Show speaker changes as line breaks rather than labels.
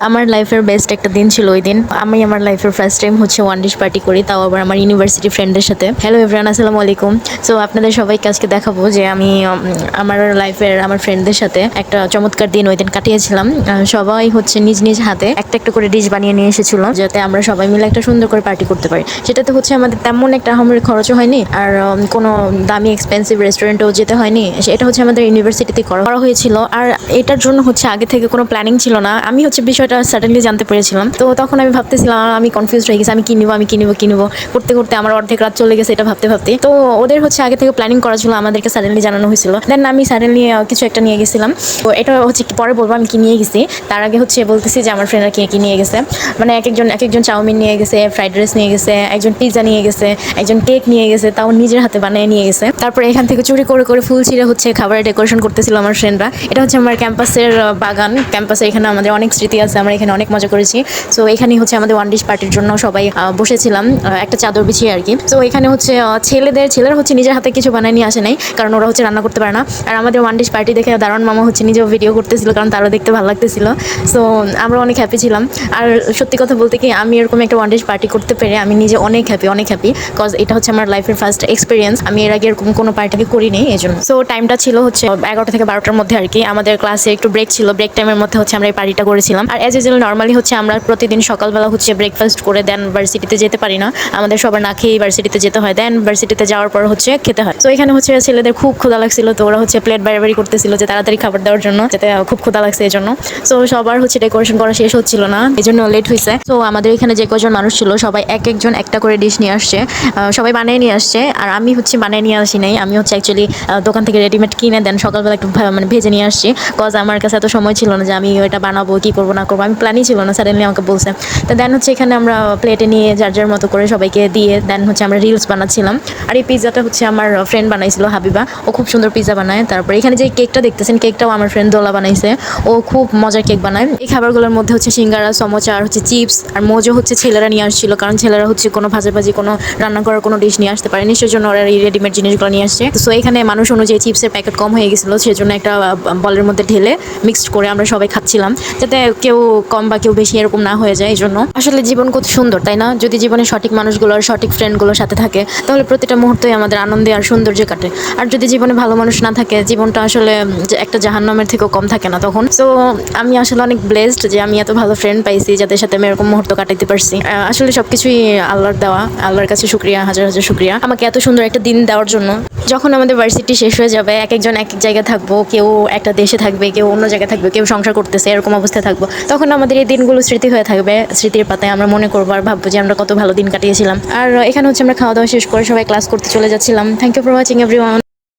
আমার লাইফের বেস্ট একটা দিন ছিল ওই দিন। আমি আমার লাইফের ফার্স্ট টাইম হচ্ছে ওয়ান ডিশ পার্টি করি, তাও আবার আমার ইউনিভার্সিটি ফ্রেন্ডের সাথে। হ্যালো এভরান আসসালামু আলাইকুম। সো আপনাদের সবাইকে আজকে দেখাবো যে আমি আমার লাইফের আমার ফ্রেন্ডদের সাথে একটা চমৎকার দিন ওই দিন কাটিয়েছিলাম। সবাই হচ্ছে নিজ নিজ হাতে একটা একটা করে ডিশ বানিয়ে নিয়ে এসেছিল, যাতে আমরা সবাই মিলে একটা সুন্দর করে পার্টি করতে পারি। সেটাতে হচ্ছে আমাদের তেমন একটা আহমের খরচও হয়নি, আর কোনো দামি এক্সপেন্সিভ রেস্টুরেন্টেও যেতে হয়নি। এটা হচ্ছে আমাদের ইউনিভার্সিটিতে করা হয়েছিল। আর এটার জন্য হচ্ছে আগে থেকে কোনো প্ল্যানিং ছিল না। আমি হচ্ছে বিষয়টা সাডেনলি জানতে পেরেছিলাম। তো তখন আমি ভাবতেছিলাম আমি কনফিউজ হয়ে গেছি, আমি কি নিবো, আমি কি নিবো কি নিবো? করতে করতে আমার অর্ধেক রাত চলে গেছে এটা ভাবতে ভাবতে। তো ওদের হচ্ছে আগে থেকে প্ল্যানিং করা ছিল, আমাদেরকে সাডেনলি জানানো হয়েছিল। দেন আমি সাডেনলি কিছু একটা নিয়ে গেছিলাম। তো এটা হচ্ছে পরে বলব, আমি কি নিয়ে গেছি? তার আগে হচ্ছে বলতেছি যে আমার ফ্রেন্ডরা কে, কি নিয়ে গেছে। মানে এক একজন এক একজন চাউমিন নিয়ে গেছে ফ্রাইড রাইস নিয়ে গেছে, একজন পিৎজা নিয়ে গেছে, একজন কেক নিয়ে গেছে, তাও নিজের হাতে বানিয়ে নিয়ে গেছে। তারপরে এখান থেকে চুরি করে করে ফুল ছিঁড়ে হচ্ছে খাবারের ডেকোরেশন করতেছিল আমার ফ্রেন্ডরা এটা হচ্ছে আমার ক্যাম্পাসের বাগান। ক্যাম্পাসে এখানে আমাদের অনেক স্মৃতি আছে। আমরা এখানে অনেক মজা করেছি। সো এখানেই হচ্ছে আমাদের ওয়ান ডিশ পার্টির জন্য সবাই বসেছিলাম একটা চাদর বিছিয়ে আর কি। তো এখানে হচ্ছে ছেলেদের, ছেলেরা হচ্ছে নিজের হাতে কিছু বানিয়ে নিয়ে আসে নাই, কারণ ওরা হচ্ছে রান্না করতে পারে না। আর আমাদের ওয়ান ডিশ পার্টি দেখে দারুণ মামা হচ্ছে নিজেও ভিডিও করতেছিল, কারণ তারও দেখতে ভালো লাগতেছিল। সো আমরা অনেক হ্যাপি ছিলাম। আর সত্যি কথা বলতে কি, আমি এরকম একটা ওয়ান ডিশ পার্টি করতে পেরে আমি নিজে অনেক হ্যাপি অনেক হ্যাপি কজ এটা হচ্ছে আমার লাইফের ফার্স্ট এক্সপিরিয়েন্স আমি এর আগে এরকম কোনো পার্টিকে করিনি এই জন্য সো টাইমটা ছিল হচ্ছে, এগারোটা থেকে বারোটার মধ্যে আর কি। আমাদের ক্লাসে একটু ব্রেক ছিল ব্রেক টাইমের মধ্যে হচ্ছে আমরা এই পার্টিটা করেছিলাম। আর অ্যাজ ইউজুয়াল নর্মালি হচ্ছে আমরা প্রতিদিন সকালবেলা হচ্ছে ব্রেকফাস্ট করে দেন ভার্সিটিতে যেতে পারি না। আমাদের সবার না খেয়ে ভার্সিটিতে যেতে হয়। দেন ভার্সিটিতে যাওয়ার পর হচ্ছে খেতে হয়। তো এখানে হচ্ছে ছেলেদের খুব ক্ষুধা লাগছিল তো ওরা হচ্ছে প্লেট বাড়ি করতেছিল যে তাড়াতাড়ি খাবার দেওয়ার জন্য, যাতে খুব ক্ষুধা লাগছে এই জন্য তো সবার হচ্ছে ডেকোরেশন করা শেষ হচ্ছিল না এই জন্য লেট হয়েছে তো আমাদের এখানে যে কজন মানুষ ছিল, সবাই এক একজন একটা করে ডিশ নিয়ে আসছে। সবাই বানিয়ে নিয়ে আসছে। আর আমি হচ্ছে বানিয়ে নিয়ে আসি নাই। আমি হচ্ছে অ্যাকচুয়ালি দোকান থেকে রেডিমেড কিনে দেন সকালবেলা একটু মানে ভেজে নিয়ে আসছি। কজ আমার কাছে এত সময় ছিল না যে আমি এটা বানাবো, কি করব, না আমি প্ল্যানই ছিল না সাডেনলি আমাকে বলছে। তো দেন হচ্ছে এখানে আমরা প্লেটে নিয়ে যার যার মতো করে সবাইকে দিয়ে দেন হচ্ছে আমরা রিলস বানাচ্ছিলাম। আর এই পিৎজাটা হচ্ছে আমার ফ্রেন্ড বানাইছিল, হাবিবা। ও খুব সুন্দর পিৎজা বানায়। তারপরে এখানে যে কেকটা দেখতেছেন কেকটাও আমার ফ্রেন্ড দোলা বানাইছে। ও খুব মজার কেক বানায়। এই খাবারগুলোর মধ্যে হচ্ছে সিঙ্গারা, সমোচা, আর হচ্ছে চিপস, আর মোজো হচ্ছে ছেলেরা নিয়ে আসছিল। কারণ ছেলেরা হচ্ছে কোনো ভাজাভাজি, কোনো রান্না করার কোনো ডিশ নিয়ে আসতে পারেনি। সেজন্য ওরা এই রেডিমেড জিনিসগুলো নিয়ে আসছে। তো এখানে মানুষ অনুযায়ী চিপসের প্যাকেট কম হয়ে গেছিল। সেজন্য একটা বলের মধ্যে ঢেলে মিক্সড করে আমরা সবাই খাচ্ছিলাম। যাতে কেউ কম বা কেউ বেশি এরকম না হয়ে যায় এই জন্য আসলে জীবন কত সুন্দর, তাই না? যদি জীবনে সঠিক মানুষগুলো আর সঠিক ফ্রেন্ডগুলোর সাথে থাকে, তাহলে প্রতিটা মুহূর্তই আমাদের আনন্দে আর সৌন্দর্যে কাটে। আর যদি জীবনে ভালো মানুষ না থাকে, জীবনটা আসলে একটা জাহান্নামের থেকেও কম থাকে না তখন। তো আমি আসলে অনেক ব্লেসড যে আমি এত ভালো ফ্রেন্ড পাইছি, যাদের সাথে আমি এরকম মুহূর্ত কাটাইতে পারছি। আসলে সবকিছুই আল্লাহর দেওয়া, আল্লাহর কাছে শুক্রিয়া, হাজার হাজার শুক্রিয়া। আমাকে এত সুন্দর একটা দিন দেওয়ার জন্য। যখন আমাদের ভার্সিটি শেষ হয়ে যাবে, এক একজন এক এক জায়গায় থাকব, কেউ একটা দেশে থাকবে, কেউ অন্য জায়গায় থাকবে, কেউ সংসার করতেছে, এরকম অবস্থায় থাকব তখন আমাদের এই দিনগুলো স্মৃতি হয়ে থাকবে, স্মৃতির পাতায় আমরা মনে করব আর ভাববো যে আমরা কত ভালো দিন কাটিয়েছিলাম। আর এখানে হচ্ছে আমরা খাওয়া দাওয়া শেষ করে সবাই ক্লাস করতে চলে যাচ্ছিলাম। Thank you for watching everyone